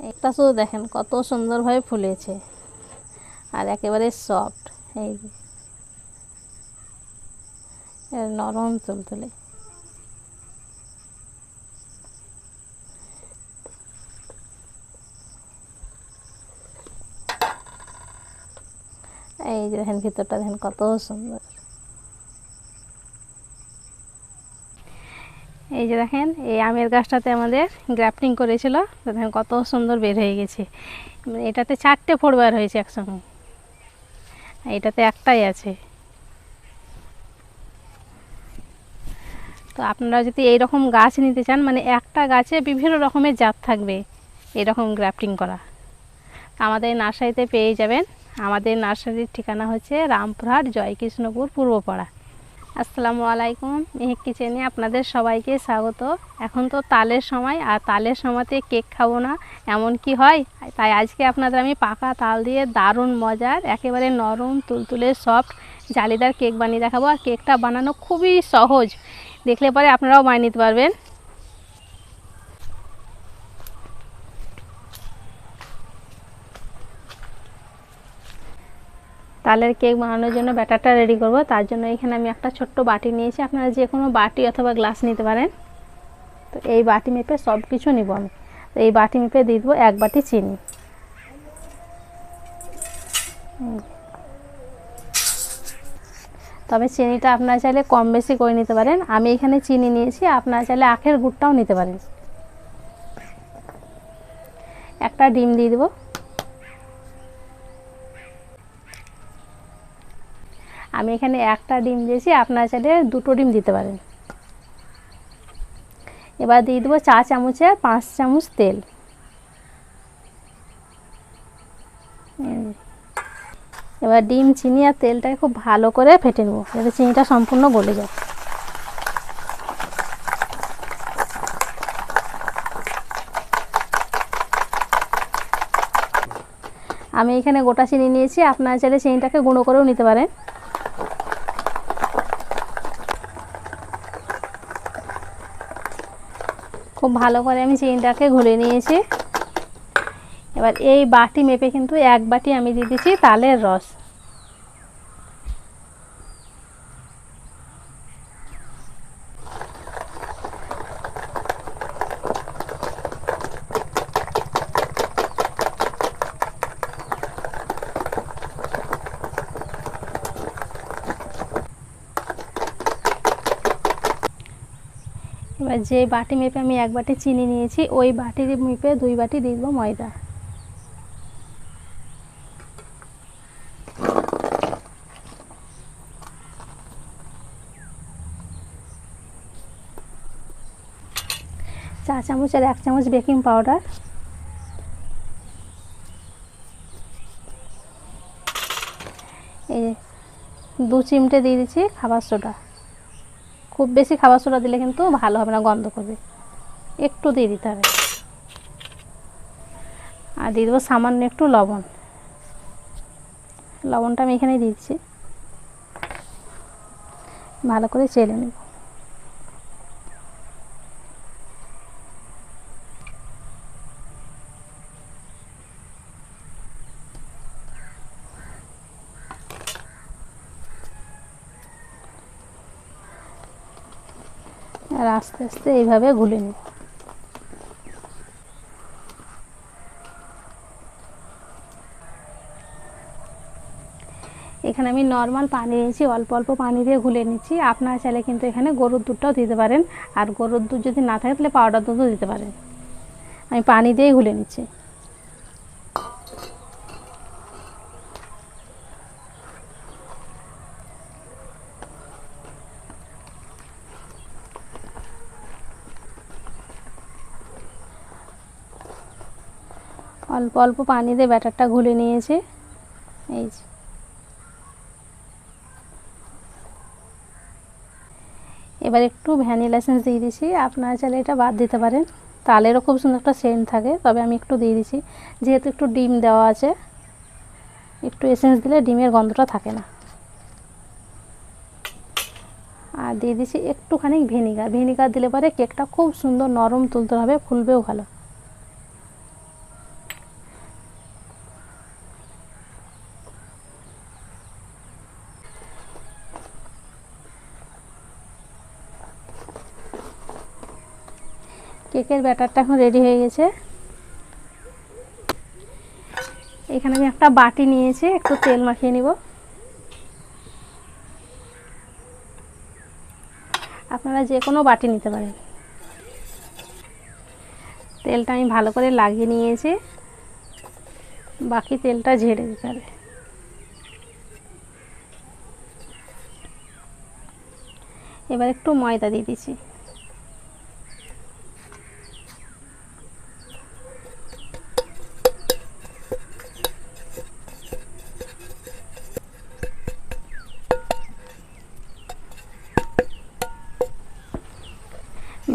একটা শুধু দেখেন কত সুন্দরভাবে ফুলেছে। আর একেবারে সফট এই যে। নরম তুলতুলে এই যে দেখেন ভিতরটা দেখেন কত সুন্দর। এই যে দেখেন, এই আমের গাছটাতে আমাদের গ্রাফটিং করেছিল। দেখেন কত সুন্দর বের হয়ে গেছে। মানে এটাতে চারটে ফোড় বার হয়েছে একসঙ্গে। এটাতে একটাই আছে। তো আপনারা যদি এই রকম গাছ নিতে চান মানে একটা গাছে বিভিন্ন রকমের জাত থাকবে এরকম গ্রাফটিং করা। আমাদের নার্সারিতে পেয়ে যাবেন। আমাদের নার্সারির ঠিকানা হচ্ছে রামপুরহাট, জয়কৃষ্ণপুর, পূর্বপাড়া। আসসালামু আলাইকুম, মেহেক কিচেনে আপনাদের সবাইকে স্বাগত। এখন তো তালের সময়, আর তালের সময়তে কেক খাব না, এমন কি হয়? তাই আজকে আপনাদের আমি পাকা তাল দিয়ে দারুণ মজার, একেবারে নরম, তুলতুলে, সফট, জালিদার কেক বানিয়ে দেখাবো। আর কেকটা বানানো খুবই সহজ, দেখলে পরে আপনারাও বানিয়ে নিতে পারবেন। তালের কেক বানানোর জন্য ব্যাটারটা রেডি করব। তার জন্য এখানে আমি একটা ছোট্ট বাটি নিয়েছি। আপনারা যে কোনো বাটি অথবা গ্লাস নিতে পারেন। তো এই বাটি মেপে সব কিছু নিব আমি। তো এই বাটি মেপে দিয়ে দেবো এক বাটি চিনি। তবে চিনিটা আপনারা চাইলে কম বেশি করে নিতে পারেন। আমি এখানে চিনি নিয়েছি, আপনারা চাইলে আখের গুড়টাও নিতে পারেন। একটা ডিম দিয়ে দেবো। আমি এখানে একটা ডিম দিয়েছি, আপনার চাইলে দুটো ডিম দিতে পারেন। এবার দিয়ে দেবো চা চামচে পাঁচ চামচ তেল। এবার ডিম, চিনি আর তেলটাকে খুব ভালো করে ফেটে নেব, যাতে চিনিটা সম্পূর্ণ গলে যায়। আমি এখানে গোটা চিনি নিয়েছি, আপনারা চাইলে চিনিটাকে গুঁড়ো করেও নিতে পারেন। খুব ভালো করে আমি চিনিটাকে ঘুরে নিয়েছি। এবার এই বাটি মেপে কিন্তু এক বাটি আমি দিয়ে দিচ্ছি তালের রস। যে বাটি মেপে আমি এক বাটি চিনি নিয়েছি, ওই বাটির মেপে দুই বাটি দিয়ে দেবো ময়দা। চা চামচ আর এক চামচ বেকিং পাউডার। এই দু চিমটে দিয়ে দিচ্ছি খাবার সোডা। খুব বেশি খাবার সোডা দিলে কিন্তু ভালো হবে না, গন্ধ করবে। একটু দিয়ে দিতে হবে। আর দিয়ে দেবো সামান্য একটু লবণ। লবণটা আমি এখানে দিচ্ছি। ভালো করে চেলে নেব। আর আস্তে আস্তে এইভাবে গুলে নিব। এখানে আমি নর্মাল পানি নিয়েছি অল্প অল্প পানি দিয়ে গুলে নিচ্ছি। আপনারা চাইলে কিন্তু এখানে গরুর দুধটাও দিতে পারেন। আর গরুর দুধ যদি না থাকে তাহলে পাউডার দুধও দিতে পারেন। আমি পানি দিয়েই গুলে নিচ্ছি। অল্প অল্প পানি দিয়ে ব্যাটারটা ঘুলে নিয়েছি। এই যে। এবার একটু ভ্যানিলা এসেন্স দিয়ে দিছি আপনারা চাইলে এটা বাদ দিতে পারেন। তালেরও খুব সুন্দর একটা সেন্ট থাকে, তবে আমি একটু দিয়ে দিছি যেহেতু একটু ডিম দেওয়া আছে, একটু এসেন্স দিলে ডিমের গন্ধটা থাকে না। আর দিয়ে দিছি একটুখানি ভিনিগার। ভিনিগার দিলে পরে কেকটা খুব সুন্দর নরম তুলতে হবে, ফুলবেও ভালো। কেকের ব্যাটারটা এখন রেডি হয়ে গেছে। এখানে আমি একটা বাটি নিয়েছি, একটু তেল মাখিয়ে নিব। আপনারা যে কোনো বাটি নিতে পারেন। তেলটা আমি ভালো করে লাগিয়ে নিয়েছি। বাকি তেলটা ঝেড়ে দিতে হবে। এবার একটু ময়দা দিয়ে দিচ্ছি।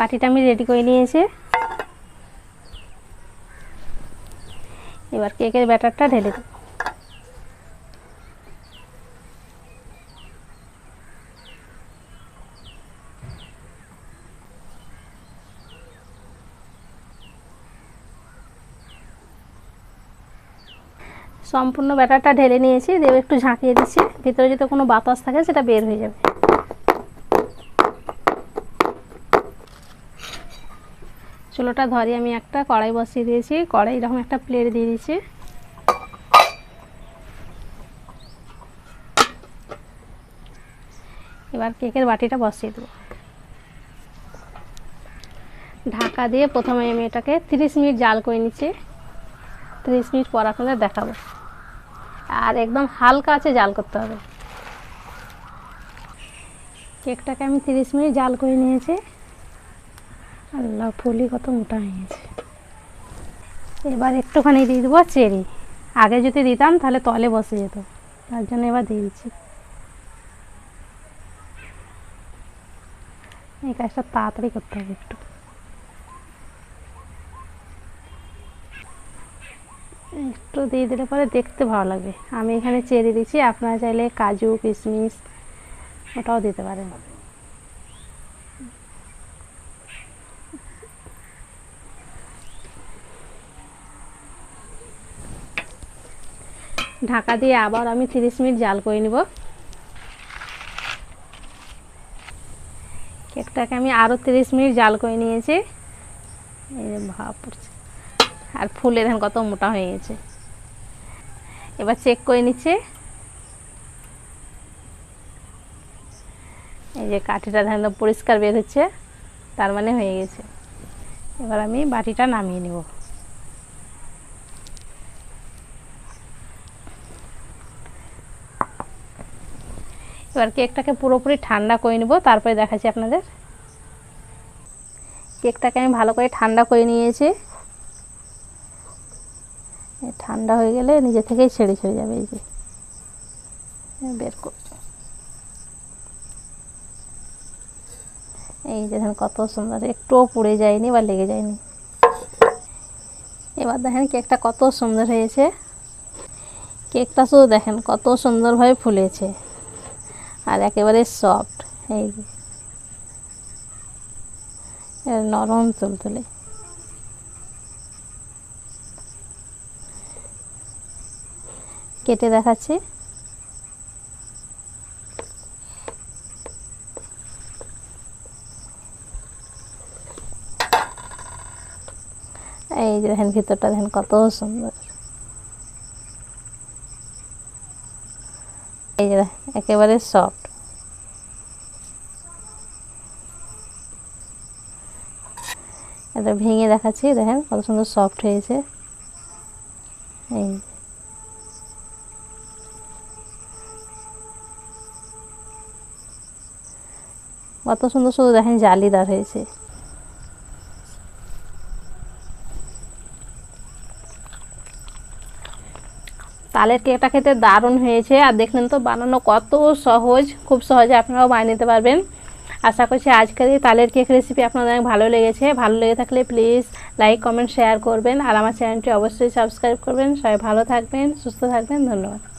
বাটিটা আমি রেডি করে নিয়েছি। এবার কেকের ব্যাটারটা ঢেলে দেবো। সম্পূর্ণ ব্যাটারটা ঢেলে নিয়েছি দেবে একটু ঝাঁকিয়ে দিচ্ছি, ভিতরে যদি কোনো বাতাস থাকে সেটা বের হয়ে যাবে। চুলোটা ধরে আমি একটা কড়াই বসিয়ে দিয়েছি। কড়াই এরকম একটা প্লেট দিয়ে দিয়েছি এবার কেকের বাটিটা বসিয়ে দেবো। ঢাকা দিয়ে প্রথমে আমি এটাকে তিরিশ মিনিট জাল করে নিচ্ছি। তিরিশ মিনিট পর আপনাদের দেখাবো। আর একদম হালকা আছে জাল করতে হবে। কেকটাকে আমি তিরিশ মিনিট জাল করে নিয়েছি। আল্লাহ ফুলি কত মোটা হয়ে গেছে। এবার একটুখানি দিয়ে দেবো চেরি। আগে যদি দিতাম তাহলে তলে বসে যেত, তার জন্য এবার দিয়ে দিচ্ছি। এই কাজটা তাড়াতাড়ি করতে হবে একটু। একটু দিয়ে দিলে পরে দেখতে ভালো লাগবে। আমি এখানে চেরি দিচ্ছি, আপনারা চাইলে কাজু, কিশমিশ, ওটাও দিতে পারেন। ঢাকা দিয়ে আবার আমি তিরিশ মিনিট জাল করে নিব। কেকটাকে আমি আরও তিরিশ মিনিট জাল করে নিয়েছি। এই যে ভাব পড়ছে। আর ফুলে দেখেন কত মোটা হয়ে গেছে। এবার চেক করে নিচ্ছে। এই যে কাঠিটা তো পরিষ্কার বের হচ্ছে, তার মানে হয়ে গেছে। এবার আমি বাটিটা নামিয়ে নেব। এবার কেকটাকে পুরোপুরি ঠান্ডা করে নেব, তারপরে দেখাচ্ছি আপনাদের। কেকটাকে আমি ভালো করে ঠান্ডা করে নিয়েছি। ঠান্ডা হয়ে গেলে নিজে থেকেই ছেড়ে ছেড়ে যাবে এই যে। বের কর এই যে দেখেন কত সুন্দর, একটুও পুড়ে যায়নি বা লেগে যায়নি। এবার দেখেন কেকটা কত সুন্দর হয়েছে। কেকটা শুধু দেখেন কত সুন্দরভাবে ফুলেছে। আর একেবারে সফট এই যে। নরম তুলতুলে। কেটে দেখাচ্ছি। এই যে দেখেন ভিতরটা, দেখেন কত সুন্দর। একেবারে সফট এটা ভেঙে দেখাচ্ছি, দেখেন কত সুন্দর সফট হয়েছে। এই কত সুন্দর সুন্দর দেখেন জালিদার হয়েছে। তালের কেকটা খেতে দারুণ হয়েছে। আর দেখলেন তো বানানো কত সহজ, খুব সহজে আপনারাও বানিয়ে নিতে পারবেন। আশা করছি আজকের এই তালের কেক রেসিপি আপনাদের অনেক ভালো লেগেছে। ভালো লেগে থাকলে প্লিজ লাইক কমেন্ট শেয়ার করবেন। আর আমার চ্যানেলটি অবশ্যই সাবস্ক্রাইব করবেন। সবাই ভালো থাকবেন, সুস্থ থাকবেন। ধন্যবাদ।